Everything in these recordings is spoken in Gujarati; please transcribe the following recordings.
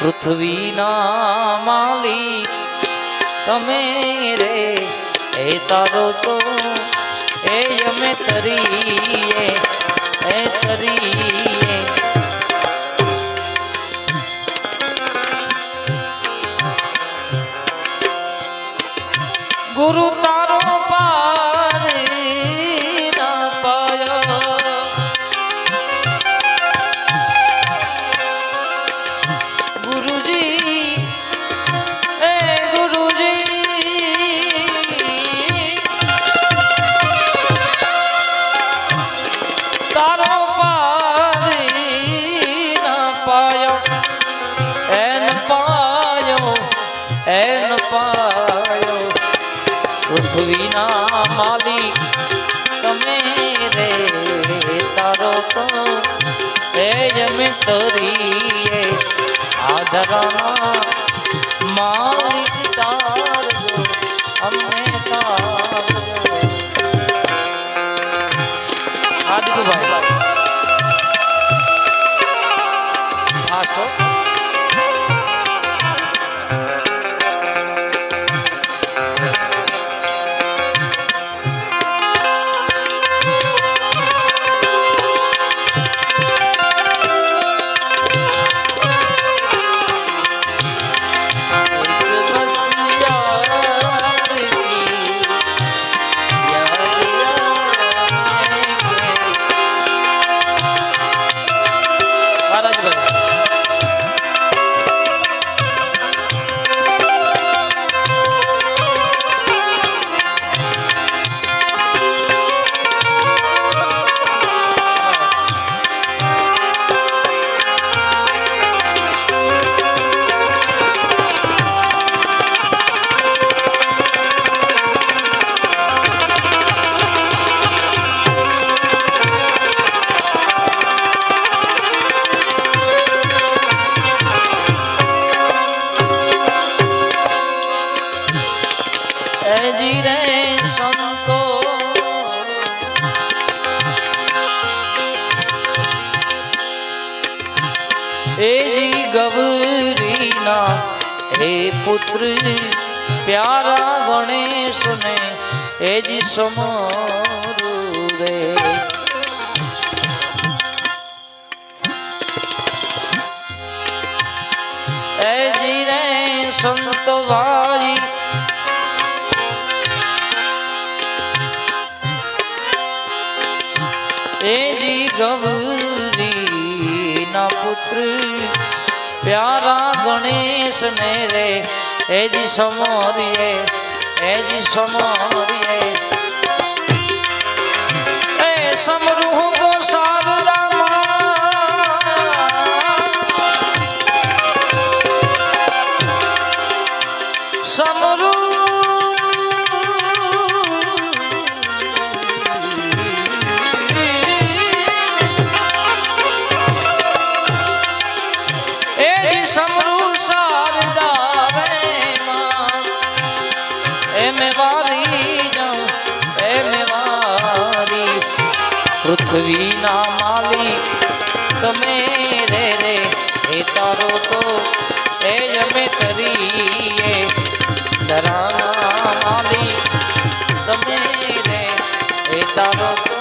પૃથ્વીના માલી તમે રે એ તારો તો એ અમે તરીએ એ તરીએ. সাধারণ પુત્ર, પ્યારા ગણેશ ને એ જી સમોરું રે એ જી રે સંતો ભાઈ એજી ગૌરી ના પુત્ર, પ્યારા ગણેશ ને રે સમોરીએ એજી સમોરીએ એ પૃથ્વીના માલિક, તમે રે રે હે તારો તો એ અમે તરીએ ધરાના માલિક, તમે રે હે તારો તો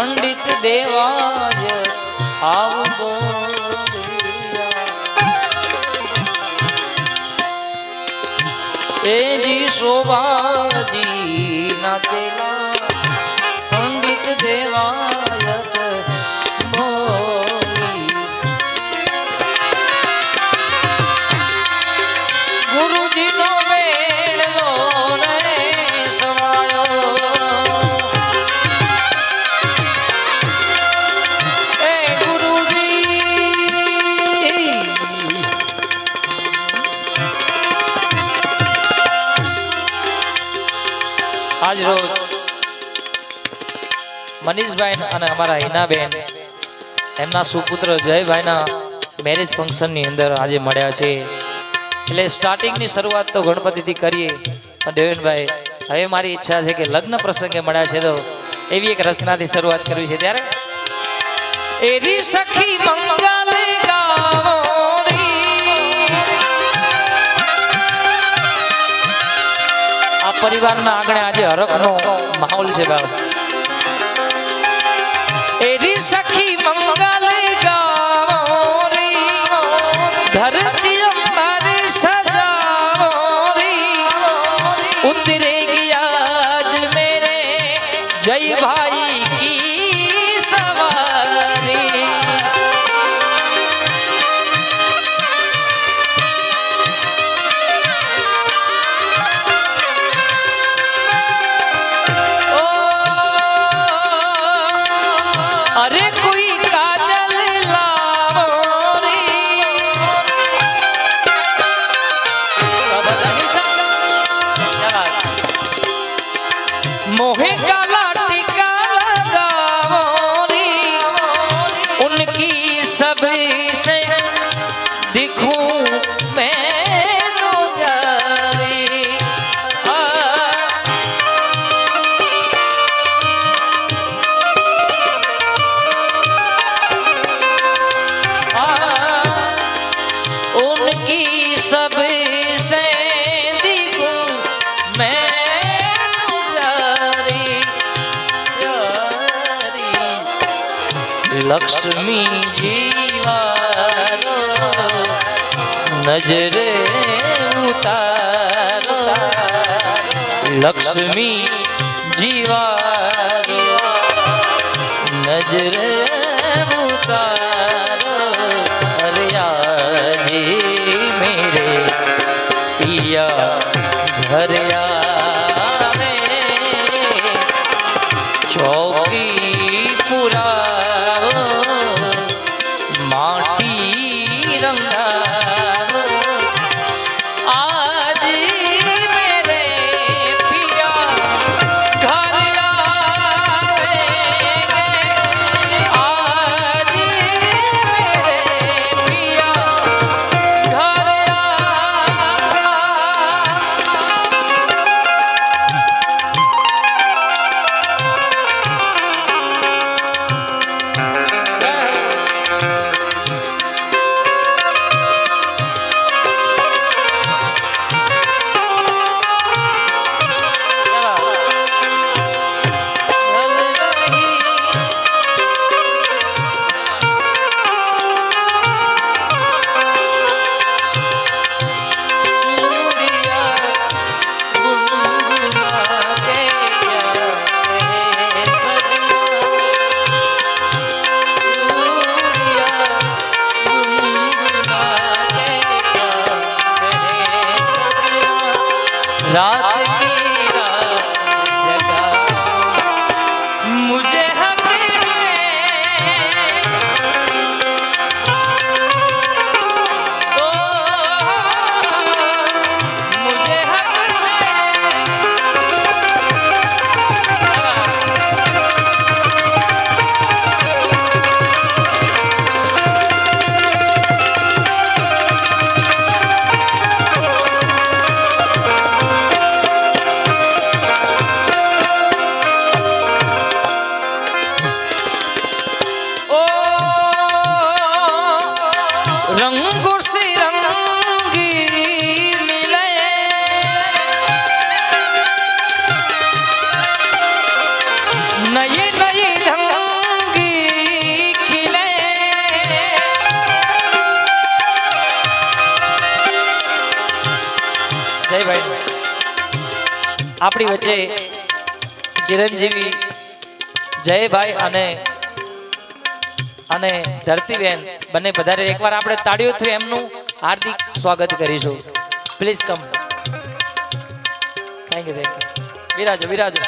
પંડિત દેવાજ આવ બોલિયા એ જી શોભાજી ના ચેલા પંડિત આજ રોજ મનીષભાઈ અને અમારા હિનાબેન, એમના સુપુત્ર જયભાઈના મેરેજ ફંક્શનની અંદર આજે મળ્યા છે. એટલે સ્ટાર્ટિંગની શરૂઆત તો ગણપતિથી કરીએ, પણ દેવેનભાઈ, હવે મારી ઈચ્છા છે કે લગ્ન પ્રસંગે મળ્યા છે તો એવી એક રચનાથી શરૂઆત કરવી છે. ત્યારે એરી સખી મંગલ પરિવારના આંગણે આજે હરખનો માહોલ છે બાપ. એરી સખી મંગલ अरे લક્ષ્મી જીવારો નજરે ઉતારો. લક્ષ્મી જીવારો નજરે ઉતારો. અરે આજી મેરે પિયા આપણી વચ્ચે ચિરંજીવી જયભાઈ અને અને ધરતીબેન બંને પધારે. એકવાર આપણે તાળીઓથી એમનું હાર્દિક સ્વાગત કરીશું. Please come thank you thank you બિરાજો બિરાજો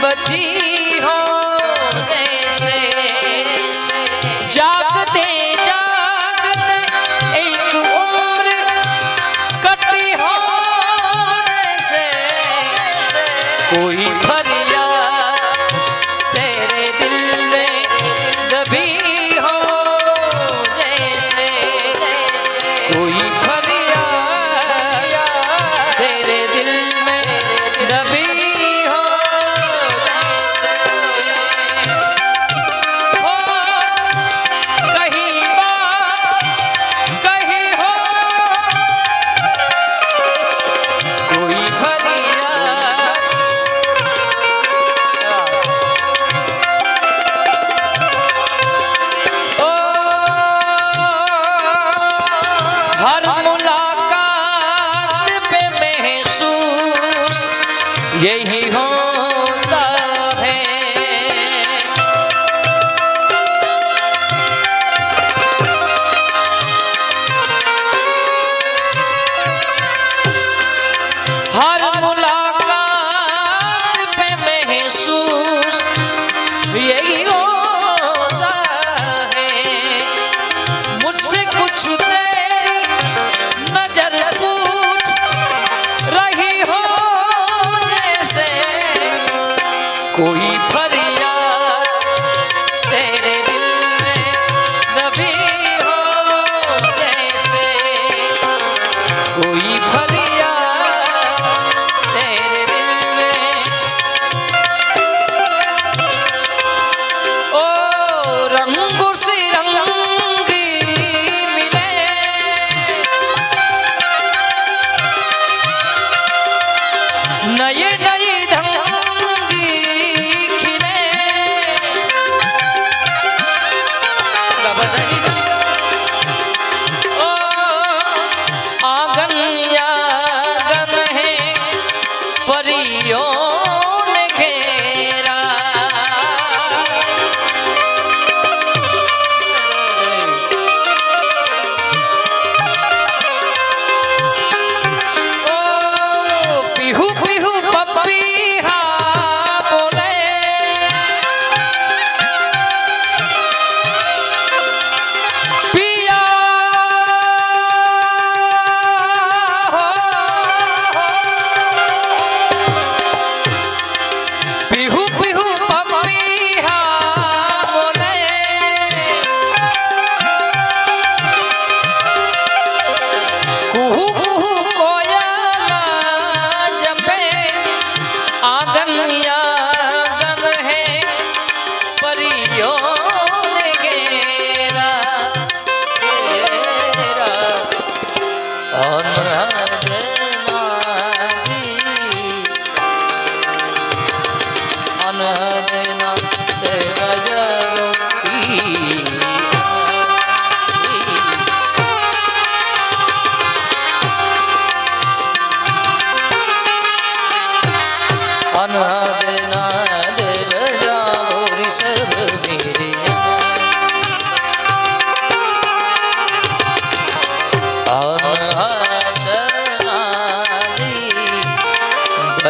बची हो जैसे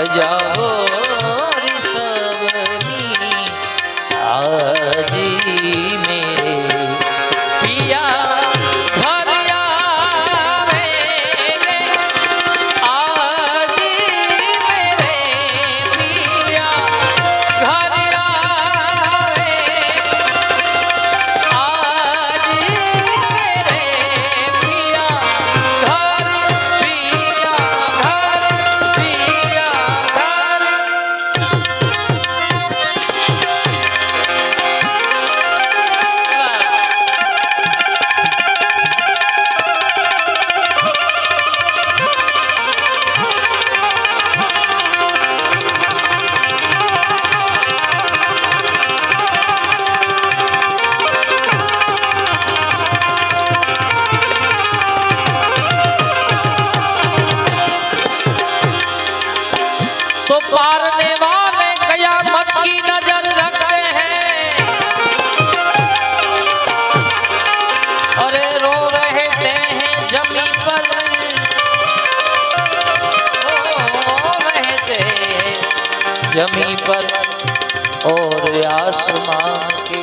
家 पर और आसमान की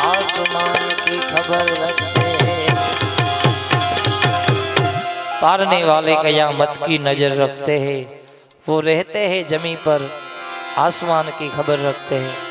आसमान की खबर रखते हैं। तारने वाले कयामत की नज़र रखते हैं। वो रहते हैं जमी पर आसमान की खबर रखते हैं।